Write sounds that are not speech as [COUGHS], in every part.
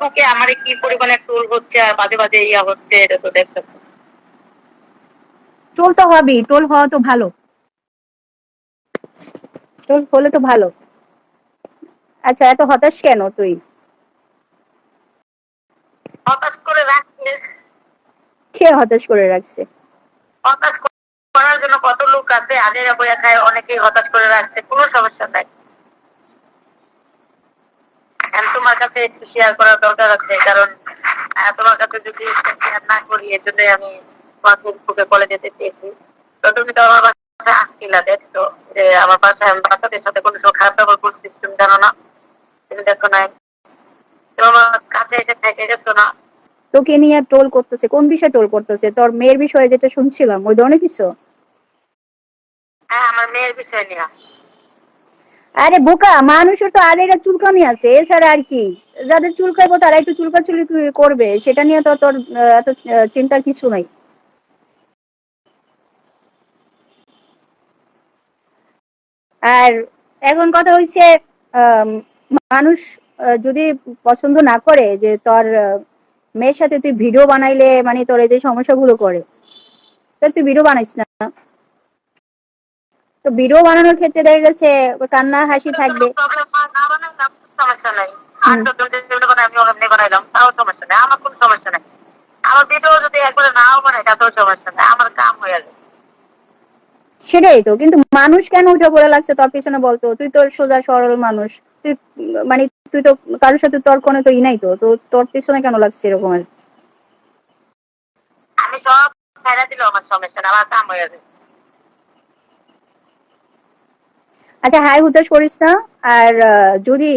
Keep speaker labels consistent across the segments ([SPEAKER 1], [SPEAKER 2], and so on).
[SPEAKER 1] ফেসবুকে আমার কি পরিমাণে ট্রোল হচ্ছে আর বাজে বাজে ইয়া হচ্ছে এটা তো দেখতে
[SPEAKER 2] টোল তো হবেই টোল হওয়া তো ভালো। টোল হলে তো ভালো। আচ্ছা এত হতাশ কেন তুই?
[SPEAKER 1] হতাশ করে রাখছে।
[SPEAKER 2] কে হতাশ করে রাখছে?
[SPEAKER 1] হতাশ করার জন্য কত লোক আছে? আজেরা বইয়া খায় অনেকেই হতাশ করে রাখছে কোনো সমস্যা নাই। তোমার কাছে একটু শেয়ার করার দরকার আছে কারণ তোমার কাছে যদি শেয়ার না করি এর জন্য আমি তোমার ফেসবুকে যেতে চেয়েছি। তো তুমি তো আমার বাসায় আসছিলা দেখছ যে আমার বাসায় আমি বাচ্চাদের সাথে কোনো সময় খারাপ ব্যবহার করছি তুমি জানো না। তুমি দেখো নাই তুমি আমার কাছে এসে থেকে গেছো না।
[SPEAKER 2] তোকে নিয়ে টোল করতেছে কোন বিষয়ে টোল করতেছে? তোর মেয়ের বিষয়ে যেটা শুনছিলাম ওই ধরনের কিছু?
[SPEAKER 1] হ্যাঁ আমার মেয়ের বিষয় নিয়ে।
[SPEAKER 2] আরে বোকা, মানুষের তো আলেরা চুলকানি আছে, এছাড়া আর কি। যাদের চুলকাইবো তারা একটু চুলকাচুলি করবে, সেটা নিয়ে তো তোর এত চিন্তার কিছু নাই। আর এখন কথা হচ্ছে মানুষ যদি পছন্দ না করে যে তোর মেয়ের সাথে তুই ভিডিও বানাইলে মানে তোর এই যে সমস্যাগুলো করে তুই ভিডিও বানাইস না। তো ভিডিও বানানোর ক্ষেত্রে দেখা গেছে কান্না হাসি থাকবে।
[SPEAKER 1] প্রবলেম না বানাইলাম সমস্যা নাই। আর তো যেগুলো বানাই আমি ওরকম বানাইলাম তাও সমস্যা নাই আমার কোনো সমস্যা নাই। আমার ভিডিও যদি একবারে নাও বানাই তাতেও সমস্যা নাই আমার কাম হয়ে যাবে।
[SPEAKER 2] সেটাই তো কিন্তু মানুষ কেন উঠে পড়ে লাগছে তোর পিছনে বলতো? তুই তোর সোজা সরল মানুষ। তুই মানে তুই তো কারোর সাথে তোর কোনো তো ই নাই তো তো তোর পিছনে কেন লাগছে এরকম
[SPEAKER 1] আমি সব ফেরা দিলেও আমার সমস্যা আমার কাম হয়ে যাবে।
[SPEAKER 2] আচ্ছা হাই হুতাশ করিস না আর যদি,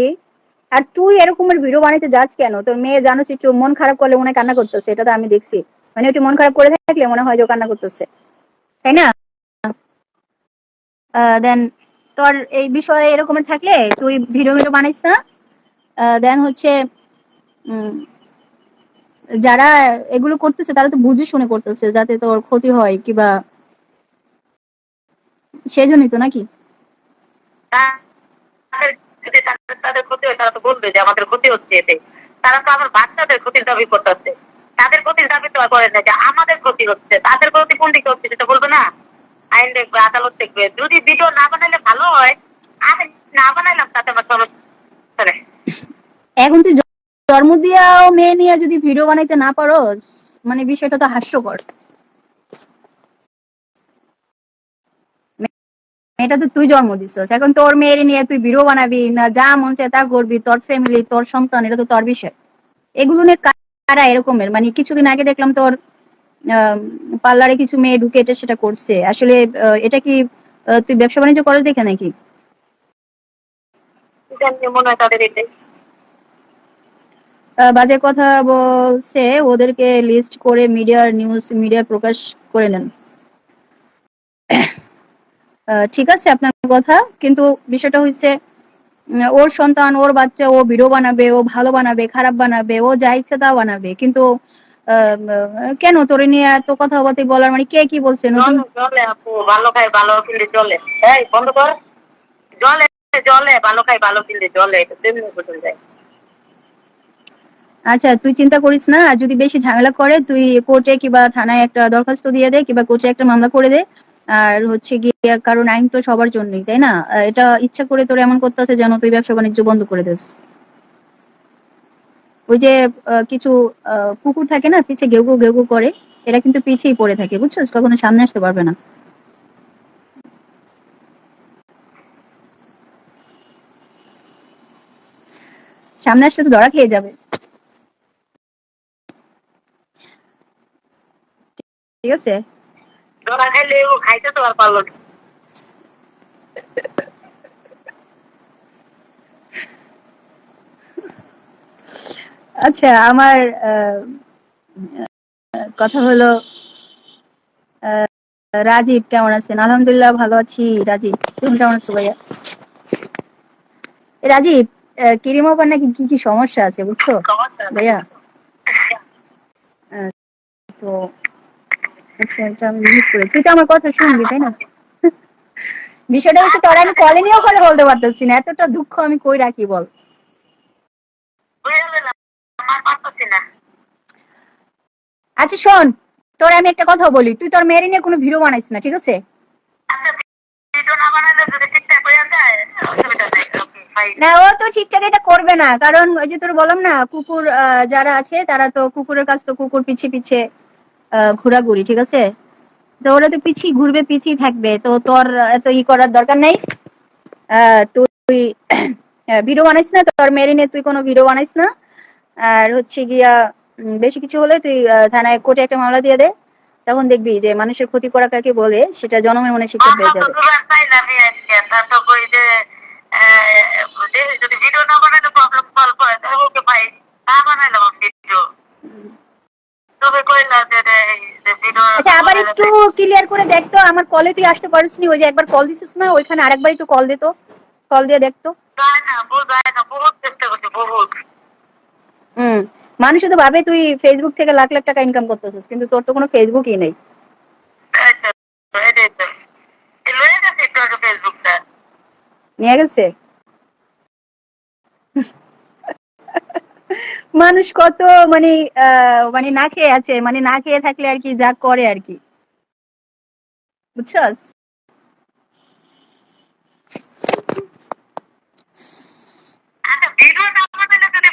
[SPEAKER 2] আর তুই এরকমের ভিডিও বানাইতে যাস কেন? তোর মেয়ে জানো একটু মন খারাপ করলে মনে কান্না করতেছে, এটা তো আমি দেখছি। মানে একটু মন খারাপ করে থাকলে মনে হয় যে কান্না করতেছে। তাই না? দেন তোর এই বিষয়ে এরকমের থাকলে তুই ভিডিও ভিডিও বানাইস না। দেন হচ্ছে যারা এগুলো করতেছে তারা তো বুঝে শুনে করতেছে, যাতে তোর ক্ষতি হয় কিবা, সেজন্যই তো নাকি?
[SPEAKER 1] তাদের ক্ষতি হয়, তারা তো বলবে যে আমাদের ক্ষতি হচ্ছে এতে। তারা তো আমার বাচ্চাদের ক্ষতির দাবি করতেছে। তাদের ক্ষতির দাবি তো করে না যে আমাদের ক্ষতি হচ্ছে। তাদের ক্ষতি কোন দিকে হচ্ছে সেটা বলবে না? আইন দেখবে, আদালত দেখবে। যদি ভিডিও না বানাইলে ভালো হয় আমি না বানাইলাম তাতে আমার সমস্যা
[SPEAKER 2] এখন তুই জন্ম দিয়াও মেয়ে নিয়ে যদি ভিডিও বানাইতে না পারো মানে বিষয়টা তো হাস্যকর। এটা তো তুই জন্ম দিছিস। এখন তোর মেয়ের নিয়ে তুই ভিডিও বানাবি না যা মন চায় তা করবি তোর ফ্যামিলি তোর সন্তান এটা তো তোর বিষয়। এগুলো নিয়ে কারা এরকমের? মানে কিছুদিন আগে দেখলাম তোর পার্লারে কিছু মেয়ে ঢুকে এটা সেটা করছে। আসলে এটা কি তুই ব্যবসা বাণিজ্য করে দেখে নাকি? বাজে কথা বলছে। ওদেরকে লিস্ট করে মিডিয়ার নিউজ মিডিয়া প্রকাশ করে নেন। ঠিক আছে আপনার কথা কিন্তু বিষয়টা হচ্ছে ওর সন্তান ওর বাচ্চা ও ভিডিও বানাবে ও ভালো বানাবে খারাপ বানাবে ও যা ইচ্ছে তা বানাবে কিন্তু কেন তোরে নিয়ে এত কথাবার্তা বলার? মানে কে কি বলছে?
[SPEAKER 1] জলে জলে আপু ভালো খাই ভালো কিনলে জলে। এই বন্ধ কর। জলে জলে ভালো খাই ভালো কিনলে জলে এটা তেমনি বোঝা যায়।
[SPEAKER 2] আচ্ছা তুই চিন্তা করিস না আর যদি বেশি ঝামেলা করে তুই কোর্টে কিংবা থানায় একটা দরখাস্ত দিয়ে দে কিংবা কোর্টে একটা মামলা করে দে আর হচ্ছে গিয়ে কারণ আইন তো সবার জন্যই, তাই না? এটা ইচ্ছা করে তোর এমন করতে আছে যেন তুই ব্যবসা বাণিজ্য বন্ধ করে দিস। ওই যে কিছু কুকুর থাকে না, পিছে ঘেউ ঘেউ করে, এরা কিন্তু পিছেই পড়ে থাকে, বুঝছিস? কখনো সামনে আসতে পারবে না। সামনে আসলে তো ধরা খেয়ে যাবে। ঠিক আছে?
[SPEAKER 1] জলা খাইলে ও খাইতে তো আর পারল না।
[SPEAKER 2] আচ্ছা আমার কথা হলো রাজীব কেমন আছেন? আলহামদুলিল্লাহ ভালো আছি রাজীব। তুমি কেমন আছো ভাইয়া? রাজীব আহ, কিরিমাপার নাকি কি কি সমস্যা আছে বুঝছ? ভাইয়া? তো আচ্ছা আচ্ছা আমি মিস করে তুই তো আমার কথা শুনবি তাই না? বিষয়টা হচ্ছে তোর আমি কলে নিয়েও বলতে পারতেছি না এতটা দুঃখ আমি কই রাখি বল? আচ্ছা শোন তোর আমি একটা কথা বলি তুই তোর মেয়ের নিয়ে কোনো ভিডিও বানাইস না ঠিক আছে?
[SPEAKER 1] আচ্ছা না
[SPEAKER 2] ও তো ঠিকঠাক এটা করবে না কারণ ওই যে তোর বললাম না কুকুর যারা আছে তারা তো কুকুরের কাছ তো কুকুর পিছে পিছে ঘোরাঘুরি ঠিক আছে? তো ওরা তো পিছিয়ে ঘুরবে পিছিয়ে থাকবে। তো তোর এত ই করার দরকার নেই। তুই [COUGHS] ভিডিও বানাইস না? তোর মেয়ের নিয়ে তুই কোনো ভিডিও বানাইস না? আর হচ্ছে গিয়া বেশি কিছু হলে তুই থানায় কোর্টে একটা মামলা দিয়ে দে। তখন দেখবি যে মানুষের ক্ষতি করা কাকে বলে সেটা জনমের মনে শিক্ষা হয়ে
[SPEAKER 1] আমরা
[SPEAKER 2] যাবে
[SPEAKER 1] যদি ভিডিও না বানালে প্রবলেম সলভ হয়। তাহলে ওকে ভাই না বানাইলাম ভিডিও তুমি কইলা যে ভিডিও
[SPEAKER 2] আচ্ছা আবার একটু ক্লিয়ার করে দেখতো আমার কলে তুই আসতে পারিস নি ওই যে একবার কল দিছিস না ওইখানে আরেকবার একটু কল দিত কল দিয়ে দেখতো হুম মানুষ তো ভাবে তুই ফেসবুক থেকে লাখ লাখ টাকা ইনকাম করতেছিস কিন্তু তোর তো কোনো ফেসবুকই নেই।
[SPEAKER 1] ফেসবুকটা
[SPEAKER 2] নিয়ে গেছে? মানুষ কত মানে মানে না খেয়ে আছে মানে না খেয়ে থাকলে আর কি যা করে আর কি। বুঝছস?
[SPEAKER 1] আচ্ছা যদি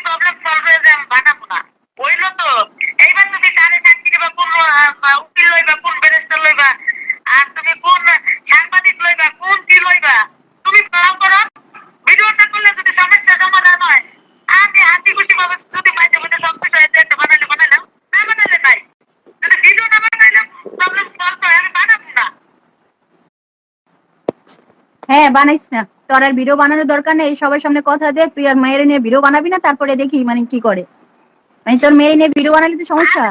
[SPEAKER 1] এইবার তুমি কারে চাকরি বা কোন উকিল লইবা কোন ব্যারিস্টার লইবা আর তুমি কোন সাংবাদিক লইবা কোন কি লইবা তুমি ভালো করো ভিডিও না করলে যদি সমস্যা সমাধান হয় আমি হাসি খুশি ভাবে যদি পাইতে পাইতে সব কিছু একটা একটা বানাইলে বানাইলাম না বানাইলে নাই যদি ভিডিও না বানাইলাম প্রবলেম সলভ হয় আমি বানাবো না
[SPEAKER 2] হ্যাঁ বানাইস না। তোর আর ভিডিও বানানোর দরকার নেই। সবার সামনে কথা দে তুই আর মেয়ের নিয়ে ভিডিও বানাবি না তারপরে দেখি মানে কি করে। মানে তোর মেয়ে নিয়ে ভিডিও বানালে তো সমস্যা।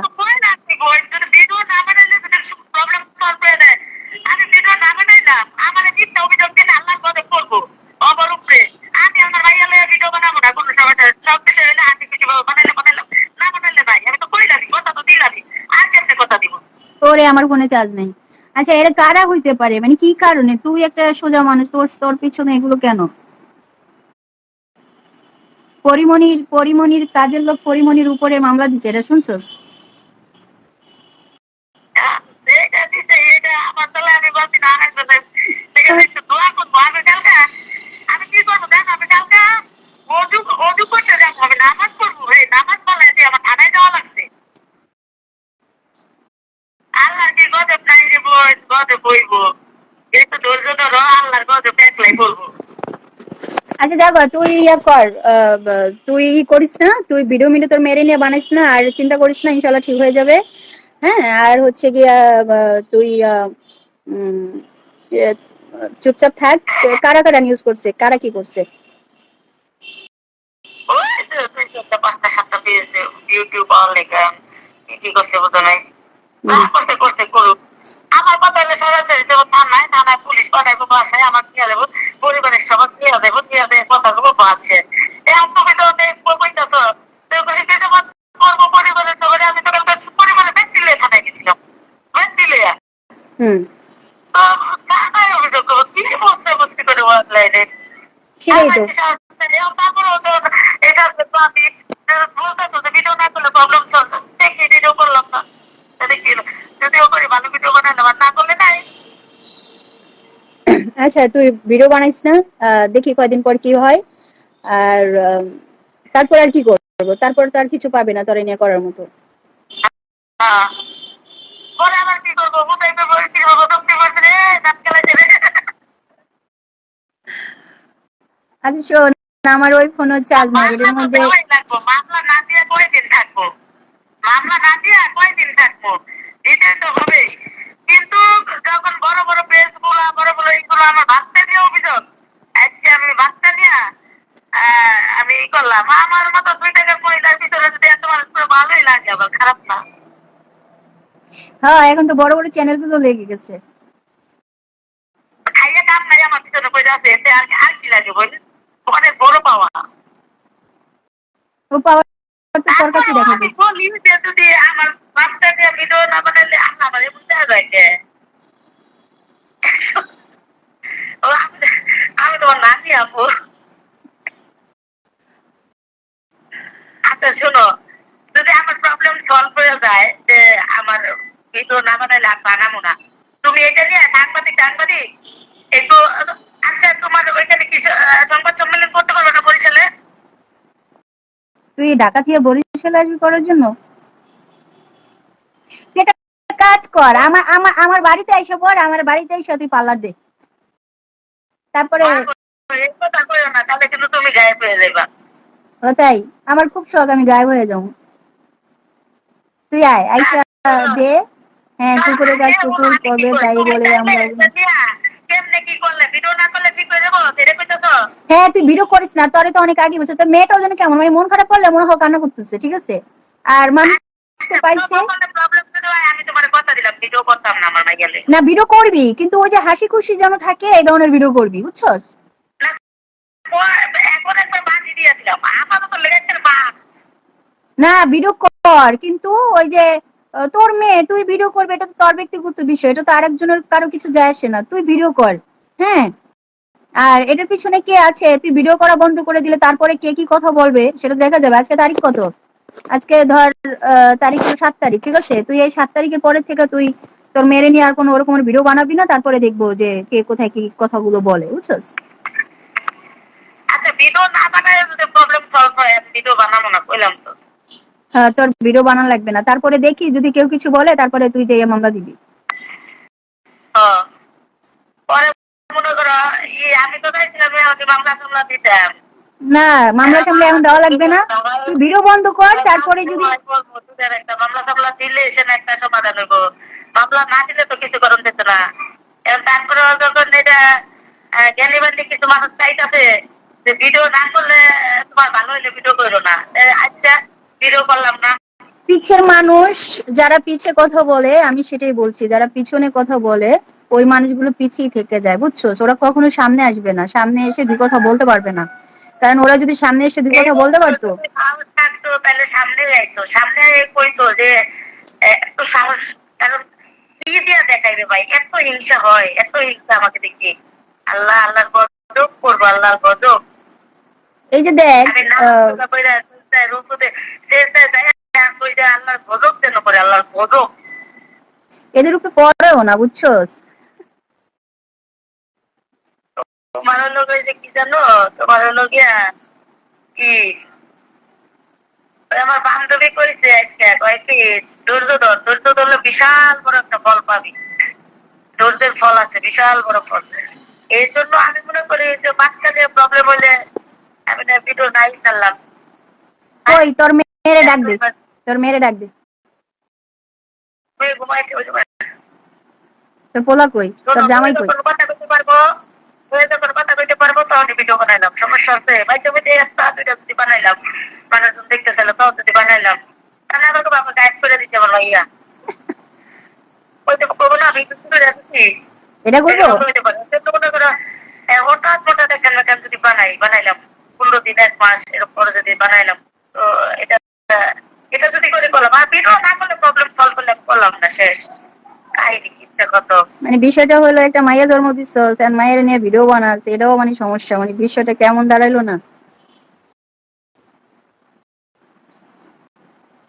[SPEAKER 1] আমার
[SPEAKER 2] ফোনে চার্জ নেই। আচ্ছা এরা কারা হইতে পারে? মানে কি কারণে? তুই একটা সোজা মানুষ, তোর তোর পিছনে এগুলো কেন? পরিমনির পরিমনির কাজের লোক পরিমণির উপরে মামলা দিচ্ছে, এটা শুনছস
[SPEAKER 1] এটা দিছে এটা আমার তাহলে আমি বলছি না আর একজন ঠিক আছে একটু দোয়া করব আমি কালকে আমি কি করব দেখো আমি কালকে অজু অজু করতে যাব আমি নামাজ পড়ব এই নামাজ পড়লে যে আমার থানায় যাওয়া লাগছে আল্লাহর কি গজব নাই রে বই গজব বইব একটু ধৈর্য ধরো আল্লাহর গজব একলাই বলব
[SPEAKER 2] আচ্ছা দেখো তুই ইয়া কর তুই ই করিস না তুই ভিডিও মিডিও তোর মেরে নিয়ে বানাইস না আর চিন্তা করিস না ইনশাল্লাহ ঠিক হয়ে যাবে। হ্যাঁ আর হচ্ছে গিয়া তুই চুপচাপ থাক কারা কারা নিউজ করছে কারা কি করছে?
[SPEAKER 1] ওই তো দুই চারটা পাঁচটা সাতটা পেয়েছে ইউটিউব পাওয়ার লেখা কি কি করছে বোঝো নাই? করছে করছে করুক। আমার কথা হলে সারা থানায় থানায় পুলিশ পাঠাইবো বাসায় আমার দিয়ে দেবো পরিবারের সবার দেবো বাসে এখন তুমি তো কইতেছ করব পরিবারের সবাই আমি তো কালকে পরিবারের ব্যক্তি লে থানায় গেছিলাম। ব্যক্তি
[SPEAKER 2] হুম।
[SPEAKER 1] তো থানায় অভিযোগ করব? কি বসছে বসতে করে অনলাইনে? তারপরে এটা আমি বলতে তো ভিডিও না করলে প্রবলেম চলতো দেখি ভিডিও করলাম না। যদিও করি ভালো ভিডিও বানালাম না করলে নাই।
[SPEAKER 2] আচ্ছা তুই ভিডিও বানাইস না? দেখি কয়দিন পর কি হয়। আর তারপর আর কি করব? তারপর তো আর কিছু পাবে না তোর নিয়ে করার মতো।
[SPEAKER 1] হ্যাঁ।
[SPEAKER 2] আচ্ছা শোন আমার ওই ফোন হচ্ছে
[SPEAKER 1] তো
[SPEAKER 2] মধ্যে
[SPEAKER 1] মামলা না দিয়ে কয়দিন থাকব? মামলা না দিয়ে কয়দিন থাকব? দিতে তো হবে কিন্তু যখন বড় বড় প্রেসগুলা বড় বড় এইগুলো আমার বাচ্চা নিয়ে অভিযোগ আজকে আমি বাচ্চা নিয়ে আহ, আমি ই করলাম আমার মতো দুই টাকা পয়সার ভিতরে যদি এত মানুষ করে ভালোই লাগে আবার খারাপ না
[SPEAKER 2] হ্যাঁ এখন তো বড় বড় চ্যানেলগুলো লেগে গেছে।
[SPEAKER 1] আমার পিছনে পয়সা আছে এতে আর আর কি লাগে বল? বড় পাওয়া।
[SPEAKER 2] ও পাওয়ার তো তোর কাছে দেখা
[SPEAKER 1] আমি
[SPEAKER 2] গেছে
[SPEAKER 1] বলি যে যদি আমার বাচ্চা নিয়ে ভিডিও না বানালে আল্লাহ বুঝতে যায় কে? ও আমি আমি তোমার নাতি আপু। আচ্ছা শোনো সলভ হয়ে যায় ভিডিও না বানাইলে আর বানাবো না। তুমি এটা নিয়ে সাংবাদিক সাংবাদিক? একটু আচ্ছা তোমার ওইখানে কি সংবাদ সম্মেলন করতে পারবে না বরিশালে?
[SPEAKER 2] তুই ঢাকা থেকে বরিশালে আসবি করার জন্য? কাজ কর আমার আমার আমার বাড়িতে এসে পর আমার বাড়িতে এসে তুই পার্লার দে। তারপরে তাই? আমার খুব শখ আমি গায়েব হয়ে যাব। তুই আয় আইসা দে। হ্যাঁ কুকুরের কাজ কুকুর করবে তাই বলে আমরা
[SPEAKER 1] কেমনে কি করলে? ভিডিও না করলে ঠিক হয়ে
[SPEAKER 2] হ্যাঁ তুই ভিডিও করিস না তোরে তো অনেক আগে বসে তোর মেয়েটাও যেন কেমন মানে মন খারাপ করলে মনে হয় কান্না করতেছে ঠিক আছে? আর মানুষ তো পাইছে।
[SPEAKER 1] প্রবলেম যদি আমি তোমার কথা দিলাম ভিডিও করতাম না আমার ভাই গেলে
[SPEAKER 2] না ভিডিও করবি কিন্তু ওই যে হাসি খুশি যেন থাকে এই ধরনের ভিডিও করবি বুঝছস?
[SPEAKER 1] না,
[SPEAKER 2] ভিডিও কর কিন্তু ওই যে তোর মেয়ে, তুই ভিডিও করবি, এটা তো তোর ব্যক্তিগত বিষয়, এটা তো আরেকজনের কারও কিছু যায় আসে না, তুই ভিডিও কর হ্যাঁ? আর এটার পিছনে কে আছে? তুই ভিডিও করা বন্ধ করে দিলে তারপরে কে কি কথা বলবে, সেটা দেখা যাবে। আজকে তারিখ কত? আজকে ধর তারিখ হলো সাত তারিখ, ঠিক আছে? তুই এই সাত তারিখের পরে থেকে তুই তোর মেরে নিয়ে আর কোনো ওরকমের ভিডিও বানাবি না, তারপরে দেখব যে কে কোথায় কি কথাগুলো বলে, বুঝছস?
[SPEAKER 1] আচ্ছা ভিডিও না বানায় প্রবলেম সলভ হয় ভিডিও বানাবো না, কইলাম তো।
[SPEAKER 2] তোর ভিডিও বানানো লাগবে না। তারপরে দেখি যদি কেউ কিছু বলে তারপরে তুই যে মামলা দিবি।
[SPEAKER 1] হ্যাঁ।
[SPEAKER 2] না মামলা এখন দেওয়া লাগবে না। তুই ভিডিও বন্ধ কর তারপরে যদি
[SPEAKER 1] মামলা টামলা দিলে একটা সমাধান হইব। মামলা না দিলে তো কিছু করণ যেত না। এখন তারপরে যখন এটা বান্ধি কিছু মানুষ চাইতেছে যে ভিডিও না করলে তোমার ভালো হইলে ভিডিও করো না। আচ্ছা। করলাম না।
[SPEAKER 2] পিছের মানুষ যারা পিছে কথা বলে আমি সেটাই বলছি যারা পিছনে কথা বলে ওই মানুষগুলো পিছিয়ে থেকে যায় বুঝছ? ওরা কখনো সামনে আসবে না সামনে এসে দুই কথা বলতে পারবে না। কারণ ওরা যদি সামনে এসে দুই কথা বলতে পারতো।
[SPEAKER 1] থাকতো তাহলে সামনে যাইতো সামনে কইতো যে সাহস কারণ কি দিয়া দেখাইবে ভাই এত হিংসা হয় এত হিংসা আমাকে দেখি আল্লাহ আল্লাহর গজব করব আল্লাহর গজব
[SPEAKER 2] এই যে দেখ
[SPEAKER 1] আমি না
[SPEAKER 2] আহ,
[SPEAKER 1] কইরা রূপতে সে সে যায় কই যে আল্লাহর গজব যেন করে আল্লাহর গজব।
[SPEAKER 2] এদের উপরে পড়েও না বুঝছোস?
[SPEAKER 1] তোমার হলো যে কি জানো? তোমার হলো গিয়া কি? আমার বান্ধবী কইছে আজকে কয় কি ধৈর্য ধর ধৈর্য ধরলে বিশাল বড় একটা ফল পাবি। ধৈর্যের ফল আছে বিশাল বড় ফল। এই জন্য আমি মনে করি যে বাচ্চা নিয়ে প্রবলেম হলে আমি না ভিডিও নাই ছাড়লাম
[SPEAKER 2] ওই তোর মেয়েরে ডাক দে। তোর মেয়েরে ডাক দে। তোর পোলা কই? তোর জামাই কই? এটা করব?
[SPEAKER 1] হঠাৎ যদি বানাই বানাইলাম। পনেরো দিন এক মাস এরকম পরে যদি বানাইলাম তো এটা এটা যদি করে করলাম। আর ভিডিও না করলে প্রবলেম সলভ করলে করলাম না শেষ। কাহিনী কত
[SPEAKER 2] মানে বিষয়টা হলো একটা মাইয়া জন্ম মায়ের নিয়ে ভিডিও বানাস এটাও মানে সমস্যা মানে বিষয়টা কেমন দাঁড়াইলো না?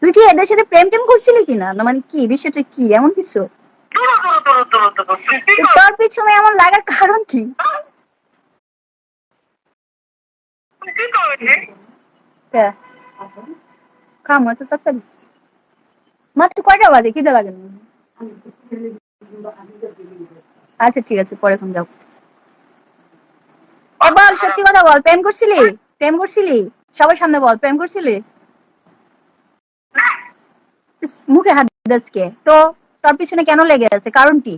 [SPEAKER 2] তুই কি এদের সাথে প্রেম টেম করছিলি কিনা? না মানে কি বিষয়টা কি এমন কিছু? তোর পিছনে এমন লাগার কারণ কি?
[SPEAKER 1] কি? করছিস?
[SPEAKER 2] খাম তো তাড়াতাড়ি। মাত্র কয়টা বাজে? লাগে না। আচ্ছা ঠিক আছে, পরে এখন বল, সত্যি কথা বল, প্রেম করছিলি? প্রেম করছিলি? সবার সামনে বল, প্রেম করছিলি? মুখে হাত দাসকে তো, তোর পিছনে কেন লেগে আছে? কারণ কি?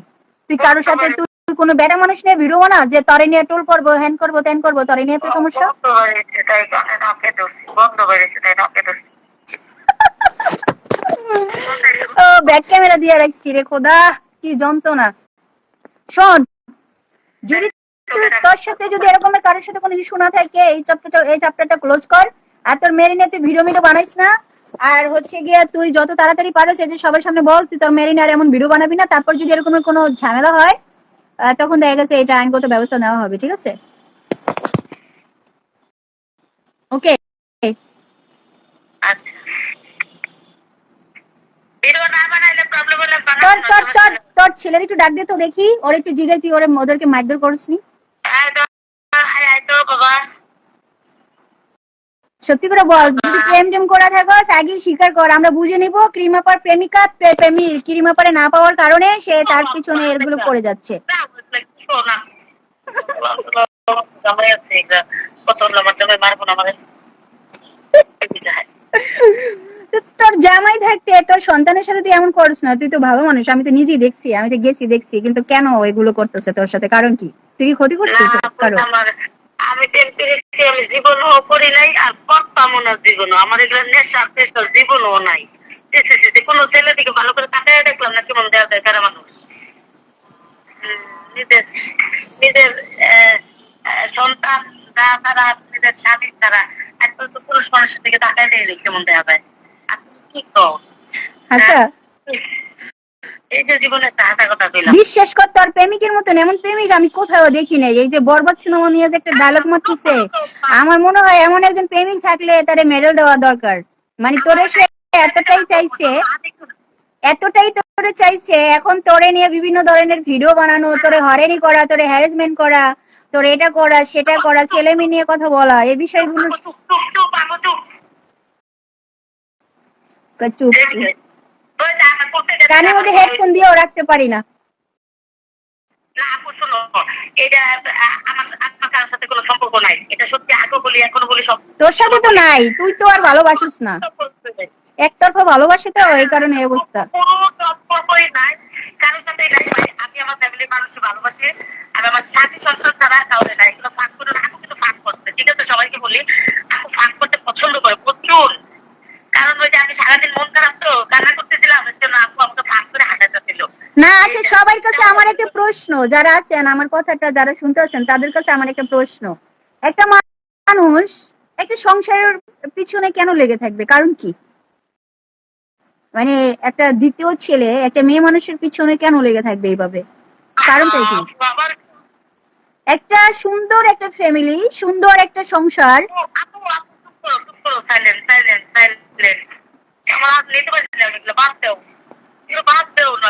[SPEAKER 2] তুই কারোর সাথে তুই কোনো বেটা মানুষ নিয়ে ভিডিও বানা যে তরে নিয়ে টোল করব হ্যান করব ত্যান করব তরে নিয়ে তো সমস্যা?
[SPEAKER 1] তাই তাই।
[SPEAKER 2] ও ব্যাক ক্যামেরা দিয়ে রাখছি রে খোদা কি যন্ত্রণা। শোন যদি তোর সাথে যদি এরকমের কারোর সাথে কোনো ইস্যু না থাকে এই চ্যাপ্টারটা এই চ্যাপ্টারটা ক্লোজ কর। আর তোর মেরে নিয়ে তুই ভিডিও মিডিও বানাইস না। আর হচ্ছে গিয়ে তুই যত তাড়াতাড়ি পারো সে যে সবার সামনে বল তুই তোর মেরে নিয়ে আর এমন ভিডিও বানাবি না। তারপর যদি এরকমের কোনো ঝামেলা হয় তখন দেখা গেছে এটা আইনগত ব্যবস্থা নেওয়া হবে, ঠিক আছে? ওকে তোর ছেলের একটু ডাক দে তো দেখি, ওর একটু জিজ্ঞেস তুই ওরে ওদেরকে মারধর করিসনি।
[SPEAKER 1] তো
[SPEAKER 2] সত্যি করে বল যদি প্রেম টেম করা থাকস আগে স্বীকার কর আমরা বুঝে নিব ক্রিমাপার প্রেমিকা প্রে- প্রেমী ক্রিমাপারে না পাওয়ার কারণে সে তার পিছনে এগুলো করে যাচ্ছে। তোর জামাই থাকতে তোর সন্তানের সাথে তুই এমন করিস না তুই তো ভালো মানুষ আমি তো নিজেই দেখছি আমি তো গেছি দেখছি কিন্তু কেন এগুলো করতেছে তোর সাথে? কারণ কি? তুই কি ক্ষতি করছিস? কারণ?
[SPEAKER 1] আমি প্রেম করেছি আমি জীবনও করি নাই আর করতামও না জীবনও। আমার এগুলো নেশা পেশার জীবনও নাই। কোনো ছেলে দিকে ভালো করে তাকায় দেখলাম না কেমন দেওয়া যায় তারা মানুষ? নিজের নিজের সন্তান যা তারা নিজের স্বামী তারা একবার তো পুরুষ মানুষের দিকে তাকায় দেখলে কেমন দেওয়া যায়। আর কি কও?
[SPEAKER 2] আচ্ছা। বিশ্বাস কর তোর প্রেমিকের মতন এমন প্রেমিক আমি কোথাও দেখি নাই। এই যে বরবাদ সিনেমা নিয়ে যে একটা ডায়লগ মারতেছে আমার মনে হয় এমন একজন প্রেমিক থাকলে তারে মেডেল দেওয়া দরকার। মানে তোরে সে এতটাই চাইছে এতটাই তোরে চাইছে এখন তোরে নিয়ে বিভিন্ন ধরনের ভিডিও বানানো তোরে হরেনি করা তোরে হ্যারাসমেন্ট করা তোর এটা করা সেটা করা ছেলে মেয়ে নিয়ে কথা বলা এই বিষয়গুলো
[SPEAKER 1] চুপ চুপ চুপ আমু চুপ
[SPEAKER 2] চুপ
[SPEAKER 1] ওই যে আমার করতে গেছে-
[SPEAKER 2] কানের মধ্যে হেডফোন দিয়েও রাখতে পারি না।
[SPEAKER 1] না আপু শোনো। এটা আমার আপনার কারোর সাথে কোনো সম্পর্ক নাই। এটা সত্যি আগে বলি এখনও বলি সব
[SPEAKER 2] তোর সাথে তো নাই। তুই তো আর ভালোবাসিস না। একতরফা ভালোবাসে তো এই কারণে এই অবস্থা।
[SPEAKER 1] কোনো সম্পর্কই নাই। কারোর সাথেই নাই আমি আমার ফ্যামিলির মানুষকে ভালোবাসি। আমি আমার স্বামী সন্তান ছাড়া কাউরে নাই। এগুলো ফাঁক করে না। কিন্তু ফাঁক করতে। ঠিক আছে? সবাইকে বলি ফাঁক করতে পছন্দ করে প্রচুর। কারণ ওই যে আমি সারাদিন মন খারাপ তো কান্না করতেছিলাম এর জন্য আপু আমাকে ফাঁক করে হাঁটাতে ছিল
[SPEAKER 2] না আছে সবার কাছে আমার একটা প্রশ্ন যারা আছেন আমার কথাটা যারা শুনতে আছেন তাদের কাছে আমার একটা প্রশ্ন। একটা মানুষ একটা সংসারের পিছনে কেন লেগে থাকবে? কারণ কি? মানে একটা দ্বিতীয় ছেলে একটা মেয়ে মানুষের পিছনে কেন লেগে থাকবে এইভাবে? কারণটাই কি? একটা সুন্দর একটা ফ্যামিলি সুন্দর একটা সংসার।
[SPEAKER 1] আপু আপু চুপ করো চুপ করো সাইলেন্ট সাইলেন্ট সাইলেন্ট আমার হাত নিতে পারছি না এগুলো বাদ দাও এগুলো বাদ দাও না